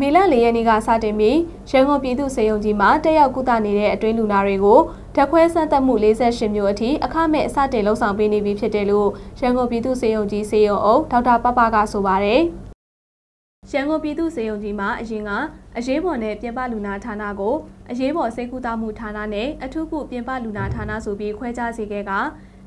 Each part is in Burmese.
မေလ၄ရက်နေ့ကစတင်ပြီးရန်ကုန်ပြည်သူ့စေယုံကြီးမှာတက်ရောက်ကုသနေတဲ့အတွင်းလူနာတွေကိုဓာတ်ခွဲစမ်းသပ်မှု48မျိုးအထိအခမဲ့အစတင်လှုံ့ဆော်ပေးနေပြီဖြစ်တယ်လို့ရန်ကုန်ပြည်သူ့စေယုံကြီးစေယုံအုပ်ဒေါက်တာပပကဆိုပါတယ်။ရန်ကုန်ပြည်သူ့စေယုံကြီးမှာအရင်ကအရေးပေါ်နဲ့ပြင်ပလူနာဌာနကိုအရေးပေါ်စိတ်ကူးတာမှုဌာနနဲ့အထူးကုပြင်ပလူနာဌာနဆိုပြီးခွဲခြားစေခဲ့က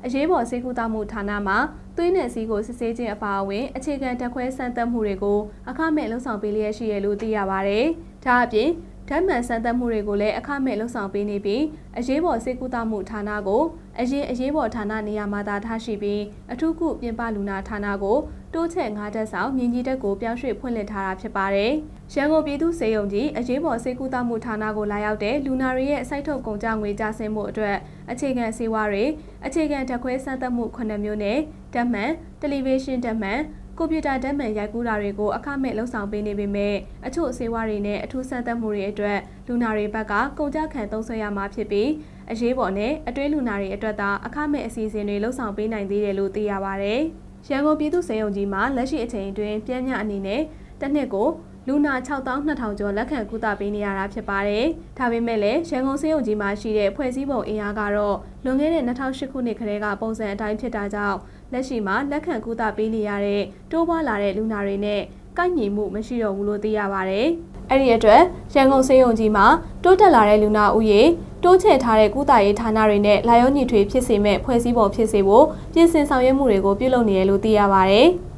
အရေးပေါ်စိတ်ကူးတာမှုဌာနမှာသွေးနယ်စီးကိုစစ်ဆေးခြင်းအပါအဝင်အခြေခံတက်ခွဲစမ်းသပ်မှုတွေကိုအခမဲ့လှုံ့ဆော်ပေးလျက်ရှိရလို့သိရပါဗျ။ဒါအပြင် ဓာတ်မှန်စမ်းသပ်မှုတွေကိုလည်းအခမဲ့လှုံ့ဆော်ပေးနေပြီးအရေးပေါ်စိတ်ကူးတာမှုဌာနကိုအရင်အရေးပေါ်ဌာနနေရာမှာသာထားရှိပြီးအထူးကုပြင်ပလူနာဌာနကိုတိုးချဲ့၅တက်ဆောင်မြင်းကြီးတက်ကိုပြောင်းရွှေ့ဖွင့်လှစ်ထားတာဖြစ်ပါတယ်။ရန်ကုန်ပြည်သူ့စေယုံကြီးအရေးပေါ်စေကူတာမှုဌာနကိုလာရောက်တဲ့လူနာတွေရဲ့စိုက်ထုတ်ကုန်ကြငွေကြဆင်းမှုအတွက်အခြေခံစေဝါတွေအခြေခံတက်ခွဲစမ်းသပ်မှု9မျိုးနဲ့ဓာတ်မှန်တယ်လီဗေးရှင်းဓာတ်မှန် ကွန်ပျူတာဓာတ်မှန်ရိုက်ကူးတာတွေကိုအခမဲ့လှုပ်ဆောင်ပေးနေပေမဲ့အချို့အစေဝါတွေနဲ့အထူးစမ်းသပ်မှုတွေအတွက်လူနာတွေဘက်ကကုန်ကြခံသုံးဆွဲရမှာဖြစ်ပြီးအရေးပေါ်နဲ့အတွင်းလူနာတွေအတွက်သာအခမဲ့အစီအစဉ်တွေလှုပ်ဆောင်ပေးနိုင်သေးတယ်လို့သိရပါဗျ။ရန်ကုန်ပြည်သူ့စေယုံကြီးမှာလက်ရှိအချိန်အတွင်းပြင်းပြအနေနဲ့တစ်နှစ်ကို လူနာ6200ကျော်လက်ခံကုသပေးနေရတာဖြစ်ပါတယ်။ဒါပေမဲ့လည်းရန်ကုန်စေယုံကြီးမှာရှိတဲ့ဖွဲ့စည်းပုံအင်အားကတော့လွန်ခဲ့တဲ့2008ခုနှစ်ကတည်းကပုံစံအတိုင်းဖြစ်တာကြောင့်လက်ရှိမှာလက်ခံကုသပေးနေရတဲ့တိုးပွားလာတဲ့လူနာတွေနဲ့ကိုက်ညီမှုမရှိတော့ဘူးလို့သိရပါတယ်။အဲ့ဒီအတွက်ရန်ကုန်စေယုံကြီးမှာတိုးတက်လာတဲ့လူနာဦးရေတိုးချဲ့ထားတဲ့ကုသရေးဌာနတွေနဲ့လာရုံညီထွေဖြစ်စေမဲ့ဖွဲ့စည်းပုံဖြစ်စေဖို့ပြင်ဆင်ဆောင်ရွက်မှုတွေကိုပြုလုပ်နေရလို့သိရပါတယ်။